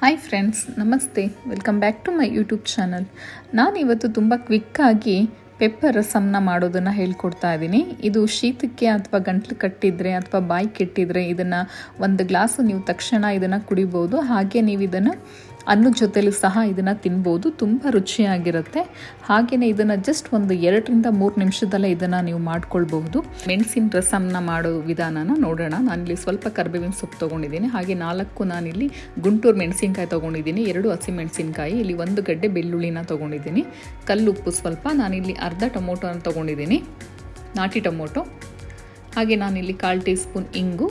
Hi friends ನಮಸ್ತೆ. Welcome back to my YouTube channel ನಾನು ಇವತ್ತು ತುಂಬ ಕ್ವಿಕ್ಕಾಗಿ ಪೆಪ್ಪರ್ ರಸಮ್ನ ಮಾಡೋದನ್ನು ಹೇಳ್ಕೊಡ್ತಾ ಇದ್ದೀನಿ. ಇದು ಶೀತಕ್ಕೆ ಅಥವಾ ಗಂಟ್ಲು ಕಟ್ಟಿದ್ರೆ ಅಥವಾ ಬಾಯಿ ಕೆಟ್ಟಿದರೆ ಇದನ್ನು ಒಂದು ಗ್ಲಾಸು ನೀವು ತಕ್ಷಣ ಇದನ್ನು ಕುಡಿಬೋದು. ಹಾಗೆ ನೀವು ಇದನ್ನು ಅನ್ನದ ಜೊತೆಲೂ ಸಹ ಇದನ್ನು ತಿನ್ಬೋದು. ತುಂಬ ರುಚಿಯಾಗಿರುತ್ತೆ. ಹಾಗೆಯೇ ಇದನ್ನು ಜಸ್ಟ್ ಒಂದು ಎರಡರಿಂದ ಮೂರು ನಿಮಿಷದಲ್ಲೇ ಇದನ್ನು ನೀವು ಮಾಡ್ಕೊಳ್ಬಹುದು. ಮೆಣಸಿನ ರಸಮ್ನ ಮಾಡೋ ವಿಧಾನನ ನೋಡೋಣ. ನಾನಿಲ್ಲಿ ಸ್ವಲ್ಪ ಕರ್ಬೇವಿನ ಸೊಪ್ಪು ತೊಗೊಂಡಿದ್ದೀನಿ. ಹಾಗೆ ನಾಲ್ಕು ನಾನಿಲ್ಲಿ ಗುಂಟೂರು ಮೆಣಸಿನ್ಕಾಯಿ ತೊಗೊಂಡಿದ್ದೀನಿ. ಎರಡು ಹಸಿ ಮೆಣಸಿನ್ಕಾಯಿ, ಇಲ್ಲಿ ಒಂದು ಗಡ್ಡೆ ಬೆಳ್ಳುಳ್ಳಿನ ತೊಗೊಂಡಿದ್ದೀನಿ. ಕಲ್ಲುಪ್ಪು ಸ್ವಲ್ಪ, ನಾನಿಲ್ಲಿ ಅರ್ಧ ಟೊಮೊಟೊನ ತೊಗೊಂಡಿದ್ದೀನಿ. ನಾಟಿ ಟೊಮೊಟೊ. ಹಾಗೆ ನಾನಿಲ್ಲಿ ಕಾಲು ಟೀ ಸ್ಪೂನ್ ಇಂಗು,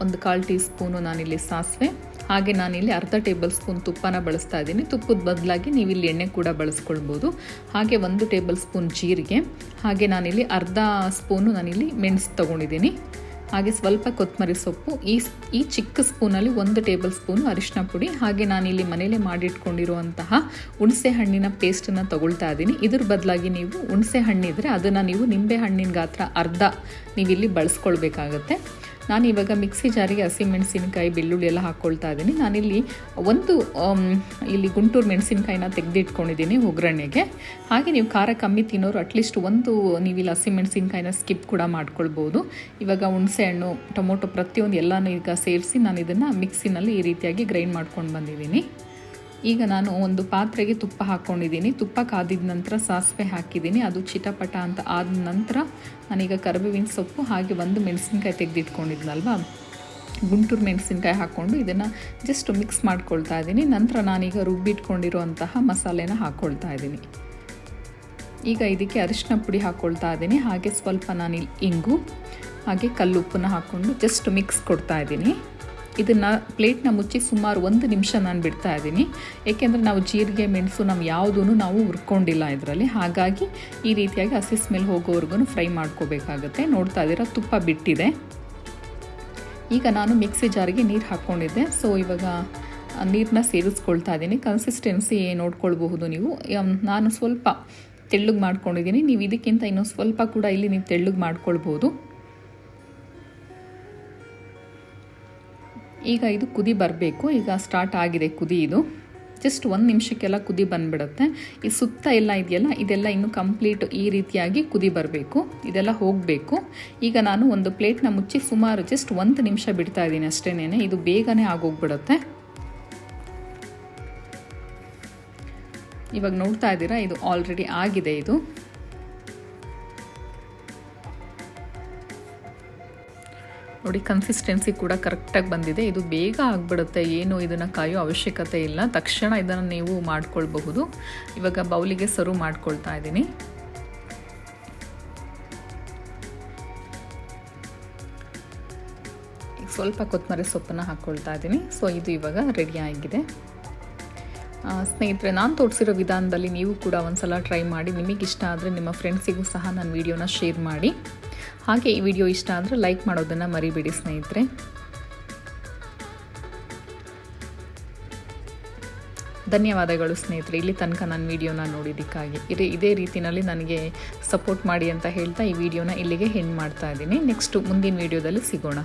ಒಂದು ಕಾಲು ಟೀ ಸ್ಪೂನು ನಾನಿಲ್ಲಿ ಸಾಸಿವೆ. ಹಾಗೆ ನಾನಿಲ್ಲಿ ಅರ್ಧ ಟೇಬಲ್ ಸ್ಪೂನ್ ತುಪ್ಪನ ಬಳಸ್ತಾ ಇದ್ದೀನಿ. ತುಪ್ಪದ ಬದಲಾಗಿ ನೀವು ಇಲ್ಲಿ ಎಣ್ಣೆ ಕೂಡ ಬಳಸ್ಕೊಳ್ಬೋದು. ಹಾಗೆ ಒಂದು ಟೇಬಲ್ ಸ್ಪೂನ್ ಜೀರಿಗೆ. ಹಾಗೆ ನಾನಿಲ್ಲಿ ಅರ್ಧ ಸ್ಪೂನು ನಾನಿಲ್ಲಿ ಮೆಣಸು ತೊಗೊಂಡಿದ್ದೀನಿ. ಹಾಗೆ ಸ್ವಲ್ಪ ಕೊತ್ತಂಬರಿ ಸೊಪ್ಪು, ಈ ಈ ಚಿಕ್ಕ ಸ್ಪೂನಲ್ಲಿ ಒಂದು ಟೇಬಲ್ ಸ್ಪೂನು ಅರಿಶಿನ ಪುಡಿ. ಹಾಗೆ ನಾನಿಲ್ಲಿ ಮನೇಲೆ ಮಾಡಿಟ್ಕೊಂಡಿರುವಂತಹ ಹುಣಸೆ ಹಣ್ಣಿನ ಪೇಸ್ಟನ್ನು ತಗೊಳ್ತಾ ಇದ್ದೀನಿ. ಇದ್ರ ಬದಲಾಗಿ ನೀವು ಹುಣಸೆ ಹಣ್ಣಿದ್ರೆ ಅದನ್ನು ನೀವು ನಿಂಬೆ ಹಣ್ಣಿನ ಗಾತ್ರ ಅರ್ಧ ನೀವಿಲ್ಲಿ ಬಳಸ್ಕೊಳ್ಬೇಕಾಗತ್ತೆ. ನಾನು ಇವಾಗ ಮಿಕ್ಸಿ ಜಾರಿಗೆ ಹಸಿಮೆಣಸಿನಕಾಯಿ ಬೆಳ್ಳುಳ್ಳಿ ಎಲ್ಲ ಹಾಕ್ಕೊಳ್ತಾ ಇದ್ದೀನಿ. ನಾನಿಲ್ಲಿ ಒಂದು ಇಲ್ಲಿ ಗುಂಟೂರು ಮೆಣಸಿನಕಾಯಿನ ತೆಗೆದಿಟ್ಕೊಂಡಿದ್ದೀನಿ ಒಗ್ಗರಣೆಗೆ ಹಾಗೆ ನೀವು ಖಾರ ಕಮ್ಮಿ ತಿನ್ನೋರು ಅಟ್ಲೀಸ್ಟ್ ಒಂದು, ನೀವು ಇಲ್ಲಿ ಹಸಿಮೆಣಸಿನಕಾಯಿನ ಸ್ಕಿಪ್ ಕೂಡ ಮಾಡ್ಕೊಳ್ಬೋದು. ಇವಾಗ ಹುಣಸೆ ಹಣ್ಣು, ಟೊಮೊಟೊ ಪ್ರತಿಯೊಂದು ಎಲ್ಲನೂ ಈಗ ಸೇರಿಸಿ ನಾನು ಇದನ್ನು ಮಿಕ್ಸಿನಲ್ಲಿ ಈ ರೀತಿಯಾಗಿ ಗ್ರೈಂಡ್ ಮಾಡ್ಕೊಂಡು ಬಂದಿದ್ದೀನಿ. ಈಗ ನಾನು ಒಂದು ಪಾತ್ರೆಗೆ ತುಪ್ಪ ಹಾಕ್ಕೊಂಡಿದ್ದೀನಿ ತುಪ್ಪ ಕಾದಿದ ನಂತರ ಸಾಸಿವೆ ಹಾಕಿದ್ದೀನಿ. ಅದು ಚಿಟಪಟ ಅಂತ ಆದ ನಂತರ ನಾನೀಗ ಕರಿಬೇವಿನ ಸೊಪ್ಪು ಹಾಗೆ ಒಂದು ಮೆಣಸಿನ್ಕಾಯಿ ತೆಗೆದಿಟ್ಕೊಂಡಿದ್ನಲ್ವ? ಗುಂಟೂರು ಮೆಣಸಿನ್ಕಾಯಿ ಹಾಕ್ಕೊಂಡು ಇದನ್ನು ಜಸ್ಟ್ ಮಿಕ್ಸ್ ಮಾಡ್ಕೊಳ್ತಾ ಇದ್ದೀನಿ. ನಂತರ ನಾನೀಗ ರುಬ್ಬಿಟ್ಕೊಂಡಿರುವಂತಹ ಮಸಾಲೆನ ಹಾಕ್ಕೊಳ್ತಾ ಇದ್ದೀನಿ. ಈಗ ಇದಕ್ಕೆ ಅರಿಶಿನ ಪುಡಿ ಹಾಕ್ಕೊಳ್ತಾ ಇದ್ದೀನಿ. ಹಾಗೆ ಸ್ವಲ್ಪ ನಾನು ಇಂಗು, ಹಾಗೆ ಕಲ್ಲುಪ್ಪನ್ನ ಹಾಕ್ಕೊಂಡು ಜಸ್ಟ್ ಮಿಕ್ಸ್ ಕೊಡ್ತಾ ಇದ್ದೀನಿ. ಇದನ್ನು ಪ್ಲೇಟ್ನ ಮುಚ್ಚಿ ಸುಮಾರು ಒಂದು ನಿಮಿಷ ನಾನು ಬಿಡ್ತಾ ಇದ್ದೀನಿ. ಏಕೆಂದರೆ ನಾವು ಜೀರಿಗೆ, ಮೆಣಸು ನಾವು ಯಾವುದೂ ನಾವು ಹುರ್ಕೊಂಡಿಲ್ಲ ಇದರಲ್ಲಿ. ಹಾಗಾಗಿ ಈ ರೀತಿಯಾಗಿ ಹಸಿ ಸ್ಮೆಲ್ ಹೋಗೋವರೆಗೂ ಫ್ರೈ ಮಾಡ್ಕೋಬೇಕಾಗುತ್ತೆ. ನೋಡ್ತಾ ಇದ್ದೀರಾ, ತುಪ್ಪ ಬಿಟ್ಟಿದೆ. ಈಗ ನಾನು ಮಿಕ್ಸಿ ಜಾರಿಗೆ ನೀರು ಹಾಕ್ಕೊಂಡಿದ್ದೆ ಸೊ ಇವಾಗ ನೀರನ್ನ ಸೇರಿಸ್ಕೊಳ್ತಾ ಇದ್ದೀನಿ. ಕನ್ಸಿಸ್ಟೆನ್ಸಿ ನೋಡ್ಕೊಳ್ಬಹುದು ನೀವು. ನಾನು ಸ್ವಲ್ಪ ತೆಳ್ಳಗೆ ಮಾಡ್ಕೊಂಡಿದ್ದೀನಿ. ನೀವು ಇದಕ್ಕಿಂತ ಇನ್ನೂ ಸ್ವಲ್ಪ ಕೂಡ ಇಲ್ಲಿ ನೀವು ತೆಳ್ಳಗೆ ಮಾಡ್ಕೊಳ್ಬೋದು ಈಗ ಇದು ಕುದಿ ಬರಬೇಕು. ಈಗ ಸ್ಟಾರ್ಟ್ ಆಗಿದೆ ಕುದಿ ಇದು. ಜಸ್ಟ್ ಒಂದು ನಿಮಿಷಕ್ಕೆಲ್ಲ ಕುದಿ ಬಂದುಬಿಡುತ್ತೆ. ಈ ಸುತ್ತ ಎಲ್ಲ ಇದೆಯಲ್ಲ, ಇದೆಲ್ಲ ಇನ್ನು ಕಂಪ್ಲೀಟ್ ಈ ರೀತಿಯಾಗಿ ಕುದಿ ಬರಬೇಕು. ಇದೆಲ್ಲ ಹೋಗಬೇಕು. ಈಗ ನಾನು ಒಂದು ಪ್ಲೇಟ್ನ ಮುಚ್ಚಿ ಸುಮಾರು ಜಸ್ಟ್ ಒಂದು ನಿಮಿಷ ಬಿಡ್ತಾ ಇದ್ದೀನಿ ಅಷ್ಟೇನೆ ಇದು ಬೇಗನೆ ಆಗೋಗ್ಬಿಡುತ್ತೆ. ಇವಾಗ ನೋಡ್ತಾ ಇದ್ದೀರಾ, ಇದು ಆಲ್ರೆಡಿ ಆಗಿದೆ ಇದು. ನೋಡಿ ಕನ್ಸಿಸ್ಟೆನ್ಸಿ ಕೂಡ ಕರೆಕ್ಟಾಗಿ ಬಂದಿದೆ. ಇದು ಬೇಗ ಆಗಿಬಿಡುತ್ತೆ. ಏನು ಇದನ್ನು ಕಾಯೋ ಅವಶ್ಯಕತೆ ಇಲ್ಲ. ತಕ್ಷಣ ಇದನ್ನು ನೀವು ಮಾಡ್ಕೊಳ್ಬಹುದು. ಇವಾಗ ಬೌಲಿಗೆ ಸರ್ವ್ ಮಾಡ್ಕೊಳ್ತಾ ಇದ್ದೀನಿ. ಸ್ವಲ್ಪ ಕೊತ್ತಂಬರಿ ಸೊಪ್ಪನ್ನು ಹಾಕ್ಕೊಳ್ತಾ ಇದ್ದೀನಿ. ಸೊ ಇದು ಇವಾಗ ರೆಡಿ ಆಗಿದೆ. ಸ್ನೇಹಿತರೆ, ನಾನು ತೋರಿಸಿರೋ ವಿಧಾನದಲ್ಲಿ ನೀವು ಕೂಡ ಒಂದ್ಸಲ ಟ್ರೈ ಮಾಡಿ. ನಿಮಗೆ ಆದರೆ ನಿಮ್ಮ ಫ್ರೆಂಡ್ಸಿಗೂ ಸಹ ನನ್ನ ವೀಡಿಯೋನ ಶೇರ್ ಮಾಡಿ. ಹಾಗೆ ಈ ವಿಡಿಯೋ ಇಷ್ಟ ಆದರೆ ಲೈಕ್ ಮಾಡೋದನ್ನು ಮರಿಬೇಡಿ ಸ್ನೇಹಿತರೆ. ಧನ್ಯವಾದಗಳು ಸ್ನೇಹಿತರೆ, ಇಲ್ಲಿ ತನಕ ನನ್ನ ವಿಡಿಯೋನ ನೋಡಿದ್ದಕ್ಕಾಗಿ. ಇದೇ ಇದೇ ರೀತಿಯಲ್ಲಿ ನನಗೆ ಸಪೋರ್ಟ್ ಮಾಡಿ ಅಂತ ಹೇಳ್ತಾ ಈ ವಿಡಿಯೋನ ಇಲ್ಲಿಗೆ ಹೆಣ್ಣು ಮಾಡ್ತಾ ಇದ್ದೀನಿ. ನೆಕ್ಸ್ಟು ಮುಂದಿನ ವಿಡಿಯೋದಲ್ಲಿ ಸಿಗೋಣ.